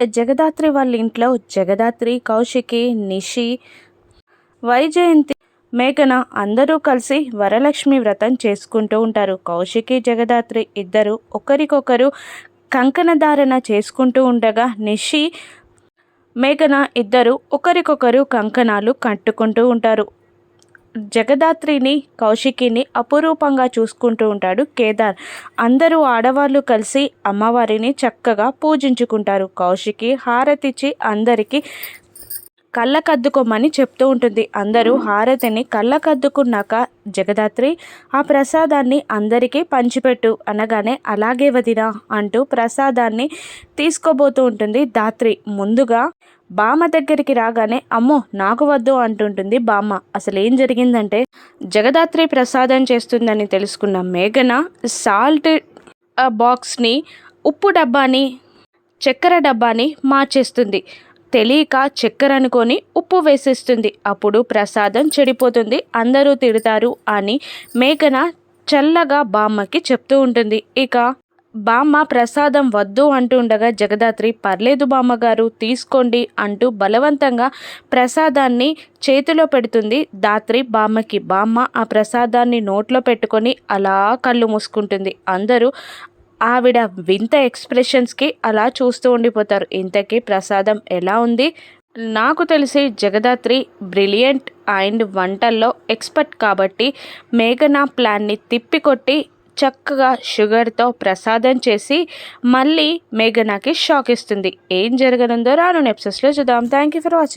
జగదాత్రి వాళ్ళ ఇంట్లో జగదాత్రి కౌశికి నిషి వైజయంతి మేఘన అందరూ కలిసి వరలక్ష్మి వ్రతం చేసుకుంటూ ఉంటారు. కౌశికి జగదాత్రి ఇద్దరు ఒకరికొకరు కంకణధారణ చేసుకుంటూ ఉండగా నిషి మేఘన ఇద్దరు ఒకరికొకరు కంకణాలు కట్టుకుంటూ ఉంటారు. జగదాత్రిని కౌశికిని అపురూపంగా చూసుకుంటూ ఉంటాడు కేదార్. అందరూ ఆడవాళ్ళు కలిసి అమ్మవారిని చక్కగా పూజించుకుంటారు. కౌశికి హారతిచ్చి అందరికీ కళ్ళకద్దుకోమని చెప్తూ ఉంటుంది. అందరూ హారతిని కళ్ళకద్దుకున్నాక జగదాత్రి ఆ ప్రసాదాన్ని అందరికీ పంచిపెట్టు అనగానే అలాగే వదినా అంటూ ప్రసాదాన్ని తీసుకోబోతూ ఉంటుంది దాత్రి ముందుగా బామ్మ దగ్గరికి రాగానే అమ్మో నాకు వద్దు అంటుంటుంది బామ్మ. అసలు ఏం జరిగిందంటే జగదాత్రి ప్రసాదం చేస్తుందని తెలుసుకున్న మేఘన సాల్ట్ బాక్స్ని ఉప్పు డబ్బాని చక్కెర డబ్బాని మార్చేస్తుంది. తెలియక చక్కెర అనుకొని ఉప్పు వేసేస్తుంది. అప్పుడు ప్రసాదం చెడిపోతుంది. అందరూ తిడతారు అని మేఘన చల్లగా బామ్మకి చెప్తూ ఉంటుంది. ఇక బామ్మ ప్రసాదం వద్దు అంటుండగా జగదాత్రి పర్లేదు బామ్మగారు తీసుకోండి అంటూ బలవంతంగా ప్రసాదాన్ని చేతిలో పెడుతుంది. దాత్రి బామ్మకి బామ్మ ఆ ప్రసాదాన్ని నోట్లో పెట్టుకొని అలా కళ్ళు మూసుకుంటుంది. అందరూ ఆవిడ వింత ఎక్స్ప్రెషన్స్కి అలా చూస్తూ ఉండిపోతారు. ఇంతకీ ప్రసాదం ఎలా ఉంది? నాకు తెలిసి జగదాత్రి బ్రిలియంట్ అండ్ వంటల్లో ఎక్స్పర్ట్ కాబట్టి మేఘనా ప్లాన్ని తిప్పికొట్టి చక్కగా షుగర్తో ప్రసాదం చేసి మళ్ళీ మేఘనాకి షాక్ ఇస్తుంది. ఏం జరగనుందో రాను నెప్సెస్లో చూద్దాం. Thank you for watching.